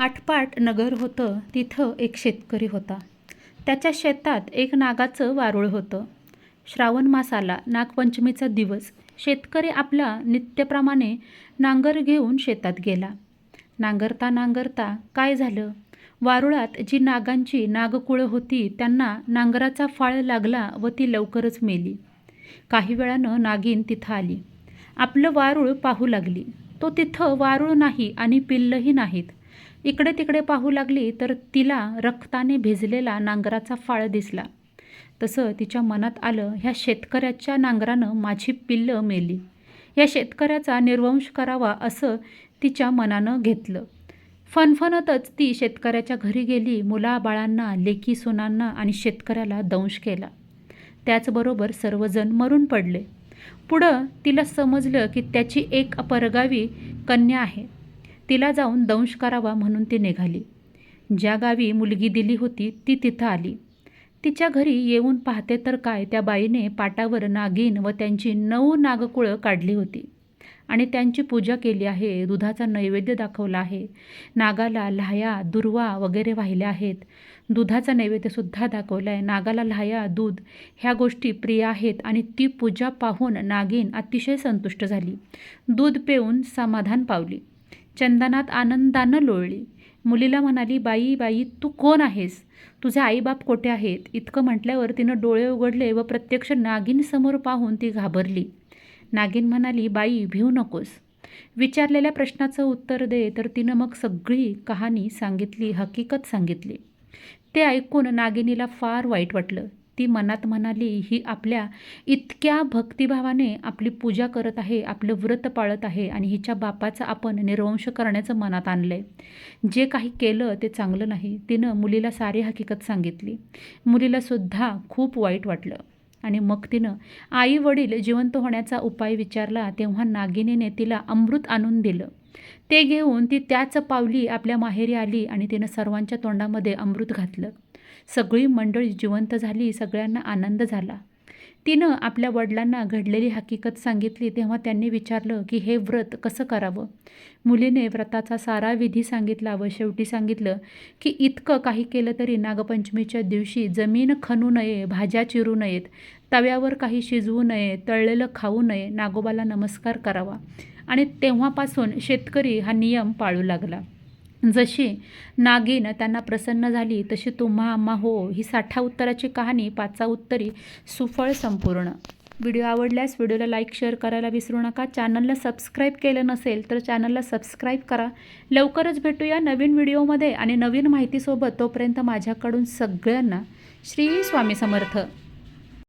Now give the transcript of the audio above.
आटपाट नगर होतं तिथं एक शेतकरी होता. त्याच्या शेतात एक नागाचं वारूळ होतं. श्रावण मास आला नागपंचमीचा दिवस. शेतकरी आपला नित्यप्रमाणे नांगर घेऊन शेतात गेला. नांगरता नांगरता काय झालं? वारुळात जी नागांची नागकुळं होती त्यांना नांगराचा फाळ लागला व ती लवकरच मेली. काही वेळानं नागिन तिथं आली. आपलं वारूळ पाहू लागली. तो तिथं वारूळ नाही आणि पिल्लंही नाहीत. इकडे तिकडे पाहू लागली तर तिला रक्ताने भिजलेला नांगराचा फाळ दिसला. तसं तिच्या मनात आलं ह्या शेतकऱ्याच्या नांगरानं माझी पिल्लं मेली. या शेतकऱ्याचा निर्वंश करावा असं तिच्या मनानं घेतलं. फनफनतच ती शेतकऱ्याच्या घरी गेली मुलाबाळांना लेकी सुनांना आणि शेतकऱ्याला दंश केला. त्याचबरोबर सर्वजण मरून पडले. पुढं तिला समजलं की त्याची एक अपरगावी कन्या आहे. तिला जाऊन दंश करावा म्हणून ती निघाली. ज्या गावी मुलगी दिली होती ती तिथं आली. तिच्या घरी येऊन पाहते तर काय त्या बाईने पाटावर नागिन व त्यांची नऊ नागकुळं काढली होती. आणि त्यांची पूजा केली आहे दुधाचा नैवेद्य दाखवला आहे. नागाला लाह्या दुर्वा वगैरे वाहिल्या आहेत. दुधाचा नैवेद्यसुद्धा दाखवला आहे नागाला लाह्या दूध ह्या गोष्टी प्रिय आहेत आणि ती पूजा पाहून नागिन अतिशय संतुष्ट झाली. दूध पिऊन समाधान पावली. चंदनात आनंदानं लोळली. मुलीला म्हणाली बाई बाई तू कोण आहेस? तुझे आईबाप कोठे आहेत? इतकं म्हटल्यावर तिनं डोळे उघडले व प्रत्यक्ष नागिनसमोर पाहून ती घाबरली. नागिन म्हणाली बाई भिऊ नकोस. विचारलेल्या प्रश्नाचं उत्तर दे. तर तिनं मग सगळी कहाणी सांगितली हकीकत सांगितली. ते ऐकून नागिनीला फार वाईट वाटलं. ती मनात म्हणाली ही आपल्या इतक्या भक्तिभावाने आपली पूजा करत आहे आपलं व्रत पाळत आहे आणि हिच्या बापाचं आपण निर्वंश करण्याचं मनात आणलं आहे जे काही केलं ते चांगलं नाही. तिनं मुलीला सारी हकीकत सांगितली. मुलीलासुद्धा खूप वाईट वाटलं. आणि मग तिनं आई वडील जिवंत होण्याचा उपाय विचारला तेव्हा नागिनीने तिला अमृत आणून दिलं. ते घेऊन ती त्याच पावली आपल्या माहेरी आली आणि तिनं सर्वांच्या तोंडामध्ये अमृत घातलं. सगळी मंडळी जिवंत झाली सगळ्यांना आनंद झाला. तिनं आपल्या वडिलांना घडलेली हकीकत सांगितली तेव्हा त्यांनी विचारलं की हे व्रत कसं करावं? मुलीने व्रताचा सारा विधी सांगितला व शेवटी सांगितलं की इतकं काही केलं तरी नागपंचमीच्या दिवशी जमीन खणू नये भाज्या चिरू नयेत तव्यावर काही शिजवू नये तळलेलं खाऊ नये नागोबाला नमस्कार करावा. आणि तेव्हापासून शेतकरी हा नियम पाळू लागला. जशी नागिन त्यांना प्रसन्न झाली तशी तुम्हा आम्हा हो ही साठा उत्तराची कहाणी पाचा उत्तरी सुफळ संपूर्ण. व्हिडिओ आवडल्यास व्हिडिओला लाईक शेअर करायला विसरू नका. चॅनलला सबस्क्राईब केलं नसेल तर चॅनलला सबस्क्राईब करा. लवकरच भेटूया नवीन व्हिडिओमध्ये आणि नवीन माहितीसोबत तोपर्यंत माझ्याकडून सगळ्यांना श्री स्वामी समर्थ.